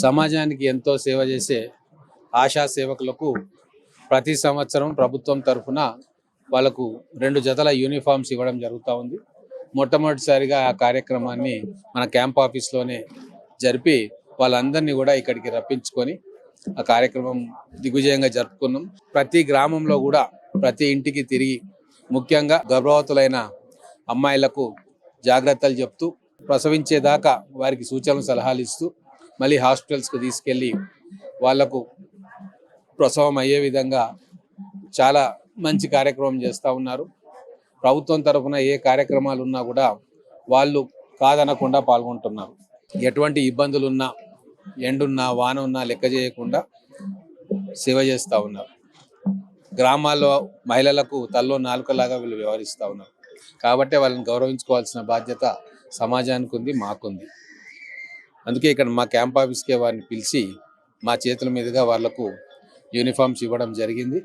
సమాజానికి ఎంతో సేవ చేసే ఆశా సేవకులకు ప్రతి సంవత్సరం ప్రభుత్వం తరఫున వాళ్ళకు రెండు జతల యూనిఫామ్స్ ఇవ్వడం జరుగుతూ ఉంది. మొట్టమొదటిసారిగా ఆ కార్యక్రమాన్ని మన క్యాంప్ ఆఫీస్లోనే జరిపి వాళ్ళందరినీ కూడా ఇక్కడికి రప్పించుకొని ఆ కార్యక్రమం దిగ్విజయంగా జరుపుకున్నాం. ప్రతి గ్రామంలో కూడా ప్రతి ఇంటికి తిరిగి ముఖ్యంగా గర్భవతులైన అమ్మాయిలకు జాగ్రత్తలు చెప్తూ ప్రసవించేదాకా వారికి సూచనలు సలహాలు ఇస్తూ మళ్ళీ హాస్పిటల్స్కి తీసుకెళ్ళి వాళ్ళకు ప్రసవం అయ్యే విధంగా చాలా మంచి కార్యక్రమం చేస్తూ ఉన్నారు. ప్రభుత్వం తరఫున ఏ కార్యక్రమాలు ఉన్నా కూడా వాళ్ళు కాదనకుండా పాల్గొంటున్నారు. ఎటువంటి ఇబ్బందులు ఉన్నా ఎండున్నా వాన ఉన్నా లెక్క చేయకుండా సేవ చేస్తూ ఉన్నారు. గ్రామాల్లో మహిళలకు తల్లో నాలుకలాగా వీళ్ళు వ్యవహరిస్తూ ఉన్నారు. కాబట్టి వాళ్ళని గౌరవించుకోవాల్సిన బాధ్యత సమాజానికి ఉంది మాకుంది. అందుకే ఇక్కడ మా క్యాంప్ ఆఫీస్కే వారిని పిలిచి మా చేతుల మీదుగా వాళ్ళకు యూనిఫామ్స్ ఇవ్వడం జరిగింది.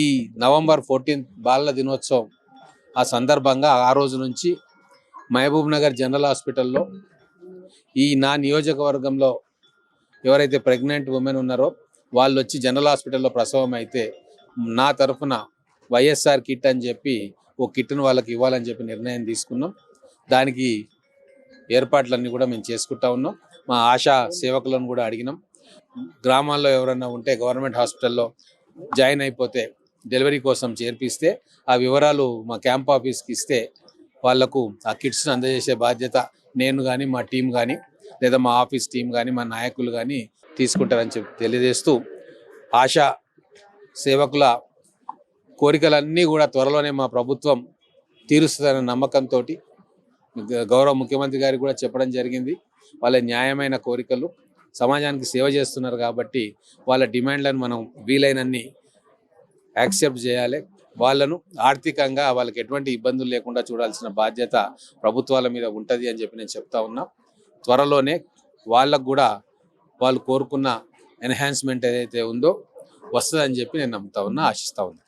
ఈ నవంబర్ ఫోర్టీన్త్ బాలల దినోత్సవం ఆ సందర్భంగా ఆ రోజు నుంచి మహబూబ్ నగర్ జనరల్ హాస్పిటల్లో ఈ నా నియోజకవర్గంలో ఎవరైతే ప్రెగ్నెంట్ ఉమెన్ ఉన్నారో వాళ్ళు వచ్చి జనరల్ హాస్పిటల్లో ప్రసవం అయితే నా తరఫున వైఎస్ఆర్ కిట్ అని చెప్పి ఓ కిట్ను వాళ్ళకి ఇవ్వాలని చెప్పి నిర్ణయం తీసుకున్నాం. దానికి ఏర్పాట్లన్నీ కూడా మేము చేసుకుంటా ఉన్నాం. మా ఆశా సేవకులను కూడా అడిగినాం. గ్రామాల్లో ఎవరన్నా ఉంటే గవర్నమెంట్ హాస్పిటల్లో జాయిన్ అయిపోతే డెలివరీ కోసం చేర్పిస్తే ఆ వివరాలు మా క్యాంప్ ఆఫీస్కి ఇస్తే వాళ్ళకు ఆ కిట్స్ని అందజేసే బాధ్యత నేను కానీ మా టీం కానీ లేదా మా ఆఫీస్ టీం కానీ మా నాయకులు కానీ తీసుకుంటారని చెప్పి తెలియజేస్తూ ఆశా సేవకుల కోరికలన్నీ కూడా త్వరలోనే మా ప్రభుత్వం తీరుస్తుందన్న నమ్మకంతో గౌరవ ముఖ్యమంత్రి గారికి కూడా చెప్పడం జరిగింది. వాళ్ళ న్యాయమైన కోరికలు సమాజానికి సేవ చేస్తున్నారు కాబట్టి వాళ్ళ డిమాండ్లను మనం వీలైనన్ని యాక్సెప్ట్ చేయాలి. వాళ్ళను ఆర్థికంగా వాళ్ళకి ఎటువంటి ఇబ్బందులు లేకుండా చూడాల్సిన బాధ్యత ప్రభుత్వాల మీద ఉంటుంది అని చెప్పి నేను చెప్తా ఉన్నా. త్వరలోనే వాళ్ళకు కూడా వాళ్ళు కోరుకున్న ఎన్హాన్స్మెంట్ ఏదైతే ఉందో వస్తుందని చెప్పి నేను నమ్ముతా ఉన్నా ఆశిస్తా ఉన్నా.